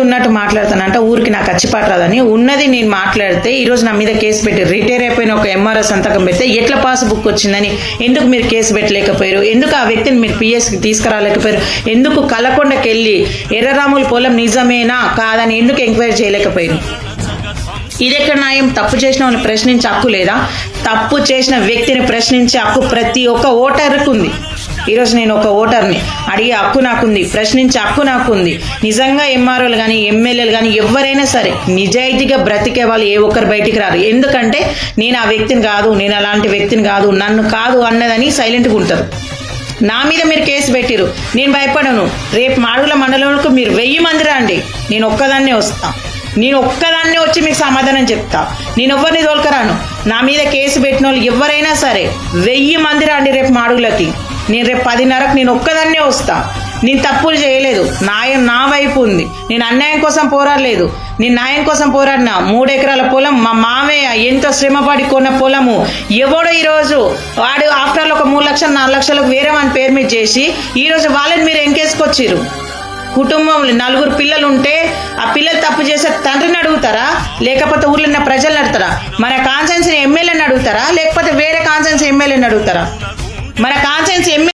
ఉన్నట్టు మాట్లాడతాను. అంటే ఊరికి నాకు అచ్చిపాటు రాదని. ఉన్నది నేను మాట్లాడితే ఈ రోజు నా మీద కేసు పెట్టి రిటైర్ అయిపోయిన ఒక ఎంఆర్ఓ సంతకం పెడితే ఎట్లా పాస్ బుక్ వచ్చిందని. ఎందుకు మీరు కేసు పెట్టలేకపోయారు? ఎందుకు ఆ వ్యక్తిని మీరు పిఎస్కి తీసుకురాలేకపోయారు? ఎందుకు కలకొండకి వెళ్ళి ఎర్రరాముల పొలం నిజమేనా? కాదని ఎందుకు ఎంక్వైరీ చేయలేకపోయారు? ఇది ఎక్కడ న్యాయం? తప్పు చేసిన వాళ్ళని ప్రశ్నించే హక్కు లేదా? తప్పు చేసిన వ్యక్తిని ప్రశ్నించే హక్కు ప్రతి ఒక్క ఓటర్కు ఉంది. ఈరోజు నేను ఒక ఓటర్ని అడిగే హక్కు నాకుంది ప్రశ్నించే హక్కు నాకుంది. నిజంగా ఎంఆర్ఓలు కానీ ఎమ్మెల్యేలు కానీ ఎవరైనా సరే నిజాయితీగా బ్రతికే వాళ్ళు ఏ ఒక్కరు బయటికి రారు. ఎందుకంటే నేను ఆ వ్యక్తిని కాదు నేను అలాంటి వ్యక్తిని కాదు నన్ను కాదు అన్నదని సైలెంట్గా ఉంటారు. నా మీద మీరు కేసు పెట్టిరు నేను భయపడను. రేపు మాడుగుల మండలంలో మీరు వెయ్యి మంది రండి. నేను ఒక్కదాన్నే వస్తాను నేను ఒక్కదాన్నే వచ్చి మీకు సమాధానం చెప్తా. నేను ఎవరిని తోలుకరాను. నా మీద కేసు పెట్టిన వాళ్ళు ఎవరైనా సరే వెయ్యి మంది రండి రేపు మాడుగులకి. నేను రేపు పదిన్నరకు నేను ఒక్కదాన్నే వస్తా. నేను తప్పులు చేయలేదు. న్యాయం నా వైపు ఉంది. నేను అన్యాయం కోసం పోరాడలేదు. నేను న్యాయం కోసం పోరాడిన మూడు ఎకరాల పొలం మా మామయ్య ఎంతో శ్రమపడి కొన్న పొలము ఎవడో ఈరోజు వాడు ఆఫ్టర్ ఒక మూడు లక్షలు నాలుగు లక్షలకు వేరే వాని పేరు మీద చేసి ఈరోజు వాళ్ళని మీరు ఎంకేసుకొచ్చిర్రు. కుటుంబంలో నలుగురు పిల్లలు ఉంటే ఆ పిల్లలు తప్పు చేస్తే తండ్రిని అడుగుతారా? లేకపోతే ఊర్లో ఉన్న ప్రజలను అడుగుతారా? మన కాన్సెన్స్ ఎమ్మెల్యేని అడుగుతారా? లేకపోతే వేరే కాన్సెన్స్ ఎమ్మెల్యేని అడుగుతారా? మన కాన్సెన్స్ ఎమ్మెల్యే